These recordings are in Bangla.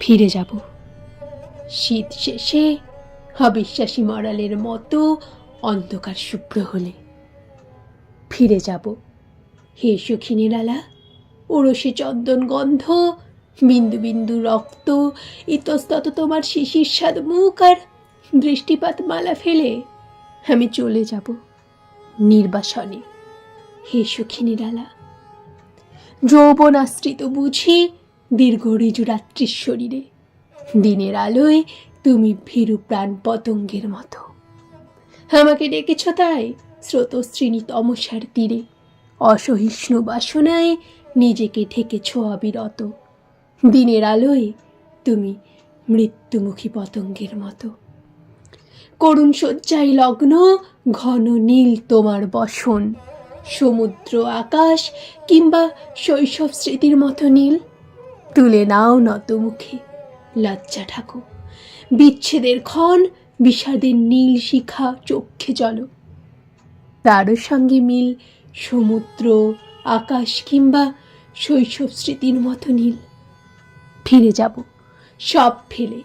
ফিরে যাব। শীত শেষে অবিশ্বাসী মরালের মতো অন্ধকার শুভ্র হলে। ফিরে যাব। হে সখী নিরালা ওরসে চন্দন গন্ধ, বিন্দু বিন্দু রক্ত, ইতস্তত তোমার শিশির স্বাদ মুখ আর দৃষ্টিপাত মালা ফেলে আমি চলে যাব নির্বাসনে। হে সখী নিরালা যৌবন আশ্রিত বুঝি দীর্ঘ ঋজু রাত্রির শরীরে। দিনের আলোয় তুমি ভীরু প্রাণ পতঙ্গের মতো। আমাকে ডেকেছ তাই, স্রোতশ্রেণী তমসার তীরে। অসহিষ্ণু বাসনায় নিজেকে ঢেকেছ অবিরত। দিনের আলোয় তুমি মৃত্যুমুখী পতঙ্গের মতো। করুণ শয্যায় লগ্ন, ঘন নীল তোমার বসন। সমুদ্র, আকাশ কিংবা শৈশব স্মৃতির মতো নীল। তুলে নাও নত মুখে, লজ্জা ঠাকুর। বিচ্ছেদের ক্ষণ বিষাদের নীল শিখা চক্ষে জল। তারও সঙ্গে মিল সমুদ্র, আকাশ কিংবা শৈশব স্মৃতির মতো নীল। ফিরে যাব, সব ফেলে,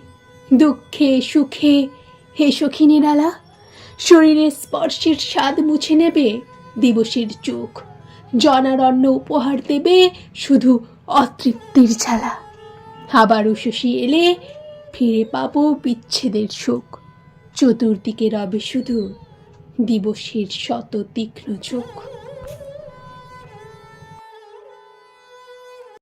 দুঃখে, সুখে, হে সখী নিরালা শরীরের স্পর্শের স্বাদ মুছে নেবে দিবসের চোখ। জনারণ্য উপহার দেবে শুধু অতৃপ্তির জ্বালা। আবার শশী এলে ফিরে পাব বিচ্ছেদের শোক। চতুর্দিকে রবে শুধু দিবসের শত তীক্ষ্ণ চোখ।